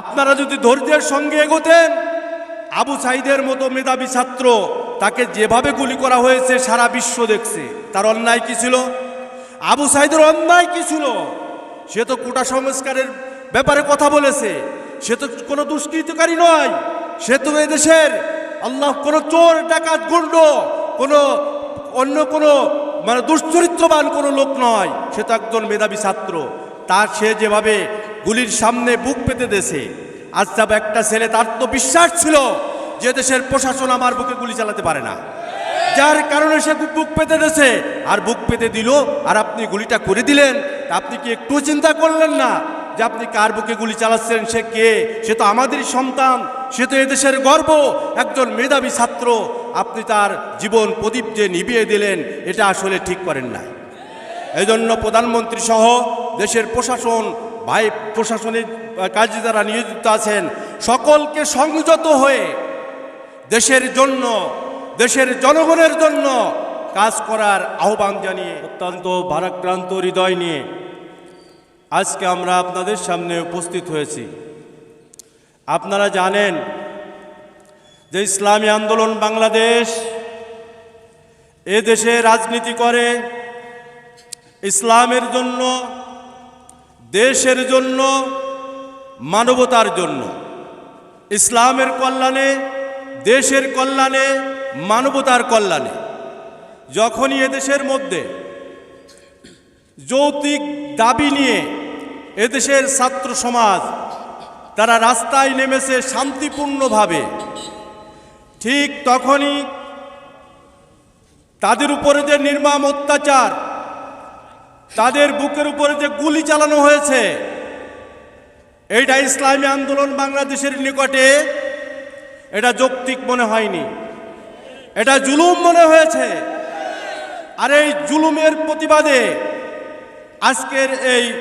আপনারা যদি ধৈর্যের সঙ্গে এগোতেন, আবু সাইদের মতো মেধাবী ছাত্র তাকে যেভাবে গুলি করা হয়েছে সারা বিশ্ব দেখছে। তার অন্যায় কি ছিল? আবু সাইদের অন্যায় কি ছিল? সে তো কোটা সংস্কারের ব্যাপারে কথা বলেছে। সে তো কোনো দুষ্কৃতকারী নয়। সে তো এদেশের আল্লাহ কোনো চোর, ডাকাত গুন্ড কোনো অন্য কোনো মানে দুশ্চরিত্রবান কোনো লোক নয়। সে তো একজন মেধাবী ছাত্র। তার সে যেভাবে গুলির সামনে বুক পেতে দেশে। আজ যাব একটা ছেলে, তার তো বিশ্বাস ছিল যে দেশের প্রশাসন আমার বুকে গুলি চালাতে পারে না। যার কারণে সে বুক পেতে দিয়েছে আর বুক পেতে দিল, আর আপনি গুলিটা করে দিলেন। আপনি কি একটু চিন্তা করলেন না যে আপনি কার বুকে গুলি চালাচ্ছেন? সে কে? সে তো আমাদেরই সন্তান। সে তো এদেশের গর্ব। একজন মেধাবী ছাত্র। আপনি তার জীবন প্রদীপ যে নিভিয়ে দিলেন, এটা আসলে ঠিক করেন না এই জন্য প্রধানমন্ত্রী সহ দেশের প্রশাসন ভাই প্রশাসনিক কাজে যারা নিয়োজিত আছেন, সকলকে সংযত হয়ে দেশের জন্য, দেশের জনগণের জন্য কাজ করার আহ্বান জানিয়ে, অত্যন্ত ভারাক্রান্ত হৃদয় নিয়ে আজকে আমরা আপনাদের সামনে উপস্থিত হয়েছি। আপনারা জানেন যে ইসলামী আন্দোলন বাংলাদেশ এ দেশে রাজনীতি করে, ইসলামের জন্য দেশের জন্য, মানবতার জন্য, ইসলামের কল্যাণে, দেশের কল্যাণে, মানবতার কল্যাণে। যখনই এদেশের মধ্যে যৌতিক দাবি নিয়ে এদেশের ছাত্র সমাজ, তারা রাস্তায় নেমেছে শান্তিপূর্ণভাবে, ঠিক তখনই তাদের উপরে যে নির্মম অত্যাচার তাদের বুকের উপরে যে গুলি চালানো হয়েছে এটা ইসলামী আন্দোলন বাংলাদেশের নিকটে এটা যৌক্তিক মনে হয়নি। এটা জুলুম মনে হয়েছে। আর এই জুলুমের প্রতিবাদে আজকের এই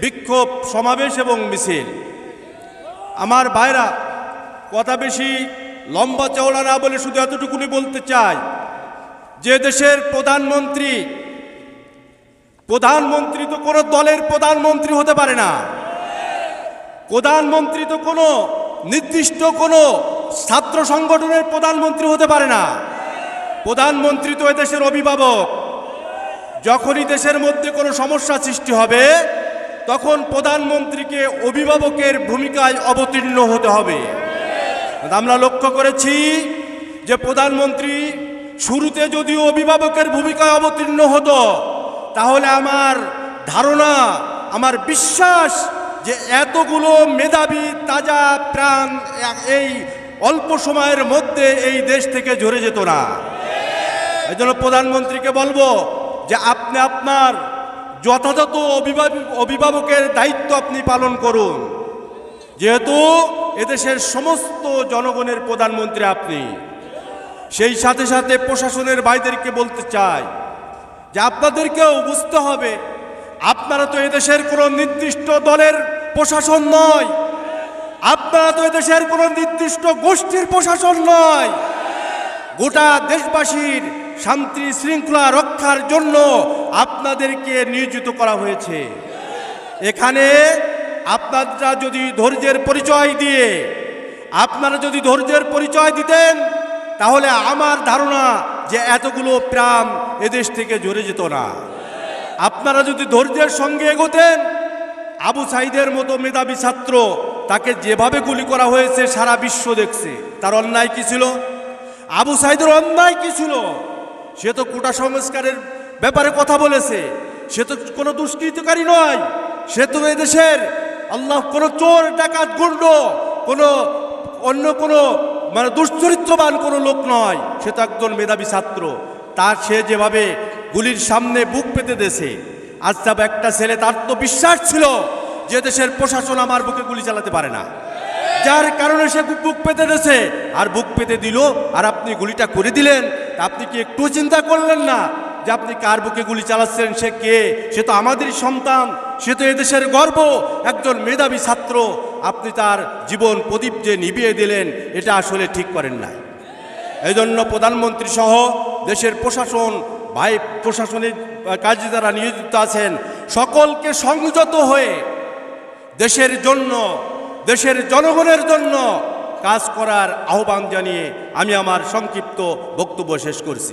বিক্ষোভ সমাবেশ এবং মিছিল। আমার ভাইরা, কথা বেশি লম্বা চওড়া না বলে শুধু এতটুকুনি বলতে চাই যে দেশের প্রধানমন্ত্রী প্রধানমন্ত্রী তো কোনো দলের প্রধানমন্ত্রী হতে পারে না। প্রধানমন্ত্রী তো কোনো নির্দিষ্ট কোনো ছাত্র সংগঠনের প্রধানমন্ত্রী হতে পারে না। প্রধানমন্ত্রী তো এদেশের অভিভাবক। যখনই দেশের মধ্যে কোনো সমস্যা সৃষ্টি হবে, তখন প্রধানমন্ত্রীকে অভিভাবকের ভূমিকায় অবতীর্ণ হতে হবে। আমরা লক্ষ্য করেছি যে প্রধানমন্ত্রী শুরুতে যদিও অভিভাবকের ভূমিকায় অবতীর্ণ হতো তাহলে আমার ধারণা, আমার বিশ্বাস যে এতগুলো মেধাবী তাজা প্রাণ এই অল্প সময়ের মধ্যে এই দেশ থেকে ঝরে যেত না। এই জন্য প্রধানমন্ত্রীকে বলব যে আপনি আপনার যথাযথ অভিভাবক, অভিভাবকের দায়িত্ব আপনি পালন করুন। যেহেতু এদেশের সমস্ত জনগণের প্রধানমন্ত্রী আপনি, সেই সাথে সাথে প্রশাসনের বাইদেরকে বলতে চাই যে আপনাদেরকেও বুঝতে হবে, আপনারা তো এদেশের কোনো নির্দিষ্ট দলের প্রশাসন নয়। আপনারা তো এদেশের কোনো নির্দিষ্ট গোষ্ঠীর প্রশাসন নয়। গোটা দেশবাসীর শান্তি শৃঙ্খলা রক্ষার জন্য আপনাদেরকে নিয়োজিত করা হয়েছে। এখানে আপনারা যদি ধৈর্যের পরিচয় দিয়ে, আপনারা যদি ধৈর্যের পরিচয় দিতেন, তাহলে আমার ধারণা যে এতগুলো প্রাণ এদেশ থেকে ঝরে যেত না। আপনারা যদি ধৈর্যের সঙ্গে এগোতেন, আবু সাইদের মতো মেধাবী ছাত্র তাকে যেভাবে গুলি করা হয়েছে সারা বিশ্ব দেখছে। তার অন্যায় কি ছিল? আবু সাইদের অন্যায় কি ছিল? সে তো কোটা সংস্কারের ব্যাপারে কথা বলেছে। সে তো কোনো দুষ্কৃতকারী নয়। সে তো এদেশের আল্লাহ কোনো চোর, ডাকাত, গুন্ড, কোনো অন্য কোনো মানে দুশ্চরিত্রবান কোনো লোক নয়। সে তো একজন মেধাবী ছাত্র। তার সে যেভাবে গুলির সামনে বুক পেতে দেশে আজ যাব একটা ছেলে, তার তো বিশ্বাস ছিল যে দেশের প্রশাসন আমার বুকে গুলি চালাতে পারে না। যার কারণে সে বুক পেতে দেশে আর বুক পেতে দিল, আর আপনি গুলিটা করে দিলেন। আপনি কি একটু চিন্তা করলেন না? যে আপনি কার বুকে গুলি চালাচ্ছেন সে কে? সে তো আমাদেরই সন্তান, সে তো এদেশের গর্ব। একজন মেধাবী ছাত্র, আপনি তার জীবন প্রদীপ যে নিভিয়ে দিলেন, এটা আসলে ঠিক করেন নাই। এই জন্য প্রধানমন্ত্রী সহ দেশের প্রশাসন, ভাই প্রশাসনিক কাজে যারা নিয়োজিত আছেন, সকলকে সংযত হয়ে দেশের জন্য, দেশের জনগণের জন্য কাজ করার আহ্বান জানিয়ে আমি আমার সংক্ষিপ্ত বক্তব্য শেষ করছি।